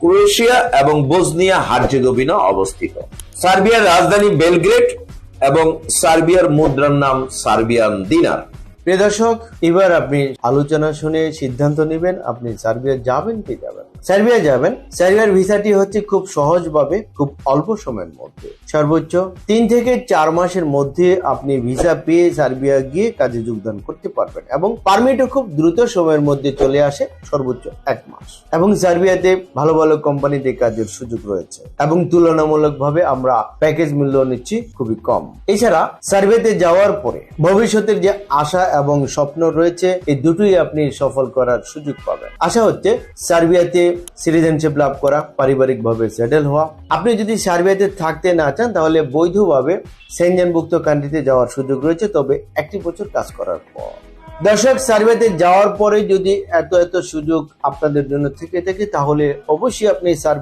Croatia এবং Bosnia Herzegovina অবস্থিত। সার্বিয়ার রাজধানী বেলগ্রেড এবং সার্বিয়ার মুদ্রার নাম সার্বিয়ান দিনার। প্রিয় দর্শক, এবার আপনি আলোচনা শুনে সিদ্ধান্ত নেবেন, আপনি সার্বিয়া যাবেন কি যাবেন সার্বিয়া যাবেন। সার্বিয়ার ভিসাটি হচ্ছে খুব সহজভাবে, খুব অল্প সময়ের মধ্যে। সর্বোচ্চ তিন থেকে চার মাসের মধ্যে আপনি ভিসা পেয়ে সার্বিয়া গিয়ে কাজে যোগদান করতে পারবেন এবং পারমিটও খুব দ্রুত সময়ের মধ্যে চলে আসে, সর্বোচ্চ এক মাস। এবং সার্বিয়াতে ভালো ভালো কোম্পানিতে কাজের সুযোগ রয়েছে এবং তুলনামূলকভাবে আমরা প্যাকেজ মূল্য নিচ্ছি খুবই কম। এছাড়া সার্বিয়াতে যাওয়ার পরে ভবিষ্যতের যে আশা এবং স্বপ্ন রয়েছে, এই দুটোই আপনি সফল করার সুযোগ পাবেন। আশা হচ্ছে সার্বিয়াতে সিটিজেনশিপ লাভ করা পারিবারিকভাবে সেটেল হওয়া। আপনি যদি সার্বিয়াতে থাকতে না চান, তাহলে বৈধভাবে সেনজেনভুক্ত কান্ট্রিতে যাওয়ার সুযোগ রয়েছে, তবে একটি বছর কাজ করার পর। দর্শক সার্ভেতে যাওয়ার পরে যদি এত এত সুযোগ আপনাদের জন্য থেকে থাকে, তাহলে অবশ্যই আপনি সার্ভে